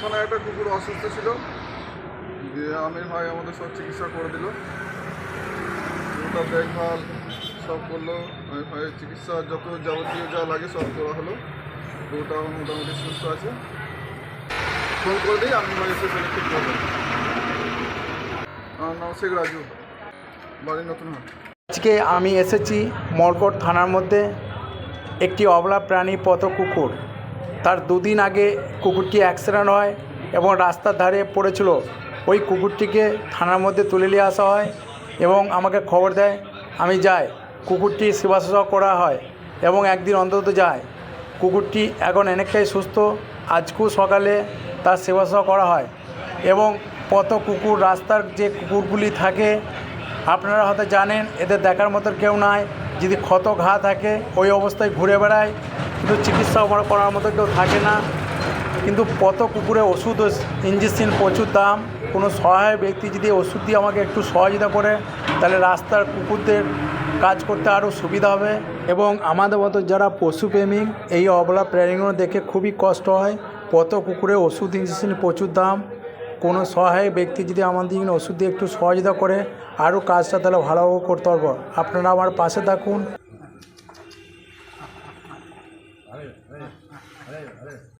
থানায় একটা কুকুর অসুস্থ ছিল দিয়ে আমির ভাই আমাদের সব চিকিৎসা করে দিল। ওটা দেখভাল সব করল, আমির ভাইয়ের চিকিৎসা যত যাবতীয় যা লাগে সব করা হলো। ওটা মোটামুটি সুস্থ আছে। ফোন ঠিক করবেন রাজু। বাড়ি নতুন আজকে আমি এসেছি মরকট থানার মধ্যে একটি অবলা প্রাণী পথ কুকুর। তার দুদিন আগে কুকুরটি অ্যাক্সিডেন্ট হয় এবং রাস্তার ধারে পড়েছিল। ওই কুকুরটিকে থানার মধ্যে তুলে নিয়ে আসা হয় এবং আমাকে খবর দেয়, আমি যাই। কুকুরটি সেবা শুশ্রূষা করা হয় এবং একদিন অন্তত যায় কুকুরটি এখন অনেকটাই সুস্থ। আজকেও সকালে তার সেবা শুশ্রূষা করা হয় এবং পথ কুকুর রাস্তার যে কুকুরগুলি থাকে, আপনারা হয়তো জানেন, এদের দেখার মতো কেউ নাই। যদি ক্ষত ঘা থাকে, ওই অবস্থায় ঘুরে বেড়ায়। কিন্তু চিকিৎসা করার মতো কেউ থাকে না। কিন্তু কত কুকুরে ওষুধ ইঞ্জেকশন প্রচুর দাম। কোনো সহায় ব্যক্তি যদি ওষুধ দিয়ে আমাকে একটু সহযোগিতা করে, তাহলে রাস্তার কুকুরদের কাজ করতে আরও সুবিধা হবে। এবং আমাদের মতো যারা পশুপ্রেমিক এই অবলা প্রাণীগুলো দেখে খুবই কষ্ট হয়। কত কুকুরে ওষুধ ইঞ্জেকশন প্রচুর দাম। কোনো সহায়ক ব্যক্তি যদি আমাদের জন্য ওষুধ দিয়ে একটু সহযোগিতা করে, আরও কাজটা তাহলে ভালোভাবে করতে পারব। আপনারা আমার পাশে থাকুন।